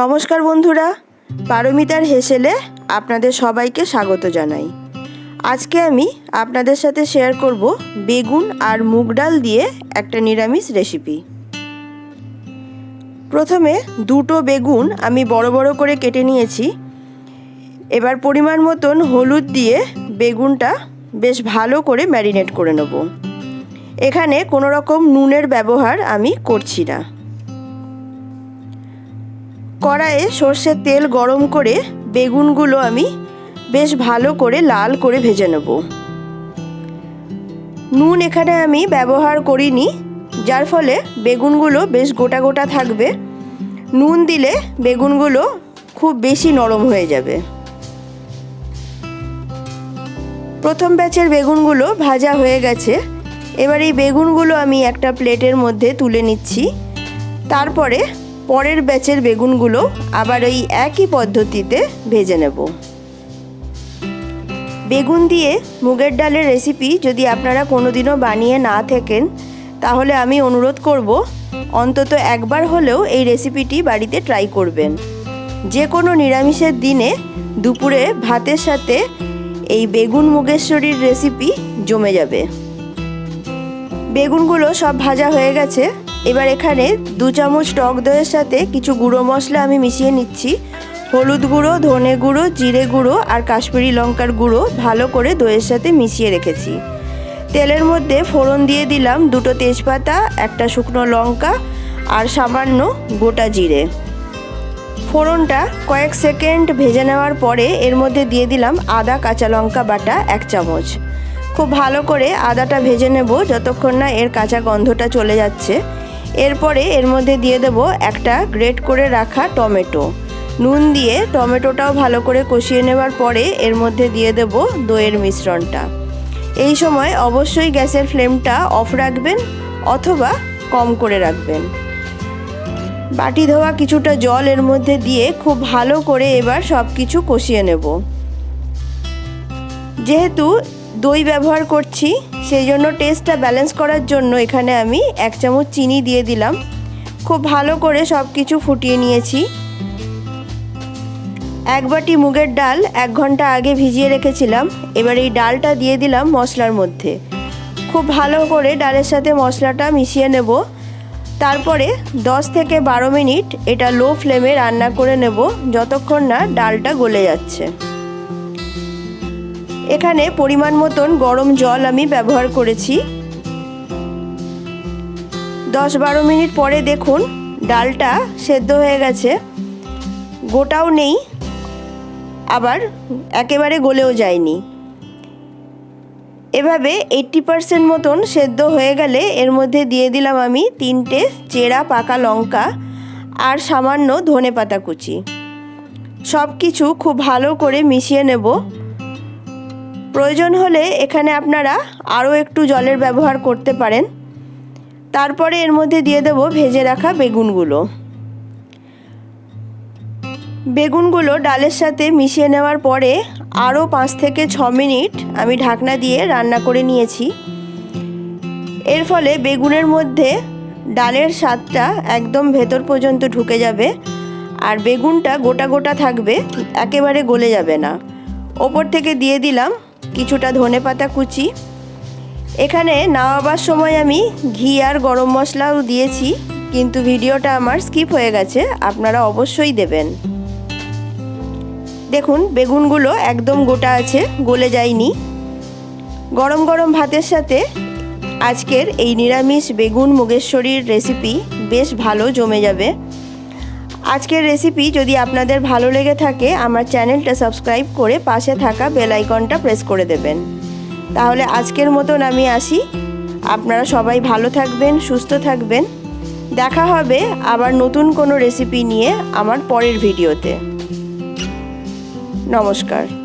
নমস্কার বন্ধুরা, পারমিতার হেসেলে আপনাদের সবাইকে স্বাগত জানাই। আজকে আমি আপনাদের সাথে শেয়ার করব বেগুন আর মুগ ডাল দিয়ে একটা নিরামিষ রেসিপি প্রথমে দুটো বেগুন আমি বড় বড় করে কেটে নিয়েছি। এবার পরিমাণ মতন হলুদ দিয়ে বেগুনটা বেশ ভালো করে ম্যারিনেট করে নেব। এখানে কোনো রকম নুনের ব্যবহার আমি করছি না। কড়াইয়ে সর্ষের তেল গরম করে বেগুনগুলো আমি বেশ ভালো করে লাল করে ভেজে নেব। নুন এখানে আমি ব্যবহার করিনি, যার ফলে বেগুনগুলো বেশ গোটা গোটা থাকবে। নুন দিলে বেগুনগুলো খুব বেশি নরম হয়ে যাবে। প্রথম ব্যাচের বেগুনগুলো ভাজা হয়ে গেছে। এবার এই বেগুনগুলো আমি একটা প্লেটের মধ্যে তুলে নিচ্ছি। তারপরে পরের ব্যাচের বেগুনগুলো আবার ওই একই পদ্ধতিতে ভেজে নেব। বেগুন দিয়ে মুগের ডালের রেসিপি যদি আপনারা কোনোদিনও বানিয়ে না থাকেন, তাহলে আমি অনুরোধ করব, অন্তত একবার হলেও এই রেসিপিটি বাড়িতে ট্রাই করবেন। যে কোনো নিরামিষের দিনে দুপুরে ভাতের সাথে এই বেগুন মুগেশ্বরীর রেসিপি জমে যাবে। বেগুনগুলো সব ভাজা হয়ে গেছে। এবার এখানে দু চামচ টক দইয়ের সাথে কিছু গুঁড়ো মশলা আমি মিশিয়ে নিচ্ছি। হলুদ গুঁড়ো, ধনে গুঁড়ো, জিরে গুঁড়ো আর কাশ্মীরি লঙ্কার গুঁড়ো ভালো করে দইয়ের সাথে মিশিয়ে রেখেছি। তেলের মধ্যে ফোড়ন দিয়ে দিলাম দুটো তেজপাতা, একটা শুকনো লঙ্কা আর সামান্য গোটা জিরে। ফোড়নটা কয়েক সেকেন্ড ভেজে নেওয়ার পরে এর মধ্যে দিয়ে দিলাম আদা কাঁচা লঙ্কা বাটা এক চামচ। খুব ভালো করে আদাটা ভেজে নেব যতক্ষণ না এর কাঁচা গন্ধটা চলে যাচ্ছে। এরপরে এর মধ্যে দিয়ে দেব একটা গ্রেট করে রাখা টমেটো। নুন দিয়ে টমেটোটাও ভালো করে কষিয়ে নেবার পরে এর মধ্যে দিয়ে দেব দইয়ের মিশ্রণটা। এই সময় অবশ্যই গ্যাসের ফ্লেমটা অফ রাখবেন অথবা কম করে রাখবেন। বাটি ধোয়া কিছুটা জল এর মধ্যে দিয়ে খুব ভালো করে এবার সব কিছু কষিয়ে নেব। যেহেতু দই ব্যবহার করছি, সেই জন্য টেস্টটা ব্যালেন্স করার জন্য এখানে আমি এক চামচ চিনি দিয়ে দিলাম। খুব ভালো করে সব কিছু ফুটিয়ে নিয়েছি। এক বাটি মুগের ডাল এক ঘণ্টা আগে ভিজিয়ে রেখেছিলাম, এবার এই ডালটা দিয়ে দিলাম মশলার মধ্যে। খুব ভালো করে ডালের সাথে মশলাটা মিশিয়ে নেব। তারপরে 10 থেকে বারো মিনিট এটা লো ফ্লেমে রান্না করে নেব, যতক্ষণ না ডালটা গলে যাচ্ছে। এখানে পরিমাণ মতন গরম জল আমি ব্যবহার করেছি। দশ বারো মিনিট পরে দেখুন, ডালটা সেদ্ধ হয়ে গেছে। গোটাও নেই, আবার একেবারে গলেও যায়নি। এভাবে এইট্টি পারসেন্ট মতন সেদ্ধ হয়ে গেলে এর মধ্যে দিয়ে দিলাম আমি তিনটে চেরা পাকা লঙ্কা আর সামান্য ধনে পাতা কুচি। সব কিছু খুব ভালো করে মিশিয়ে নেব। প্রয়োজন হলে এখানে আপনারা আরও একটু জলের ব্যবহার করতে পারেন। তারপরে এর মধ্যে দিয়ে দেব ভেজে রাখা বেগুনগুলো। বেগুনগুলো ডালের সাথে মিশিয়ে নেওয়ার পরে আরও পাঁচ থেকে ছ মিনিট আমি ঢাকনা দিয়ে রান্না করে নিয়েছি। এর ফলে বেগুনের মধ্যে ডালের স্বাদটা একদম ভেতর পর্যন্ত ঢুকে যাবে আর বেগুনটা গোটা গোটা থাকবে, একেবারে গলে যাবে না। ওপর থেকে দিয়ে দিলাম কিছুটা ধনে পাতা কুচি। এখানে নামাবার সময় আমি ঘি আর গরম মশলাও দিয়েছি, কিন্তু ভিডিওটা আমার স্কিপ হয়ে গেছে, আপনারা অবশ্যই দেবেন। দেখুন, বেগুনগুলো একদম গোটা আছে, গলে যায়নি। গরম গরম ভাতের সাথে আজকের এই নিরামিষ বেগুন মুগেশ্বরীর রেসিপি বেশ ভালো জমে যাবে। আজকের রেসিপি যদি আপনাদের ভালো লেগে থাকে, আমার চ্যানেলটা সাবস্ক্রাইব করে পাশে থাকা বেল আইকনটা প্রেস করে দেবেন। তাহলে আজকের মতন আমি আসি। আপনারা সবাই ভালো থাকবেন, সুস্থ থাকবেন। দেখা হবে আবার নতুন কোনো রেসিপি নিয়ে আমার পরের ভিডিওতে নমস্কার।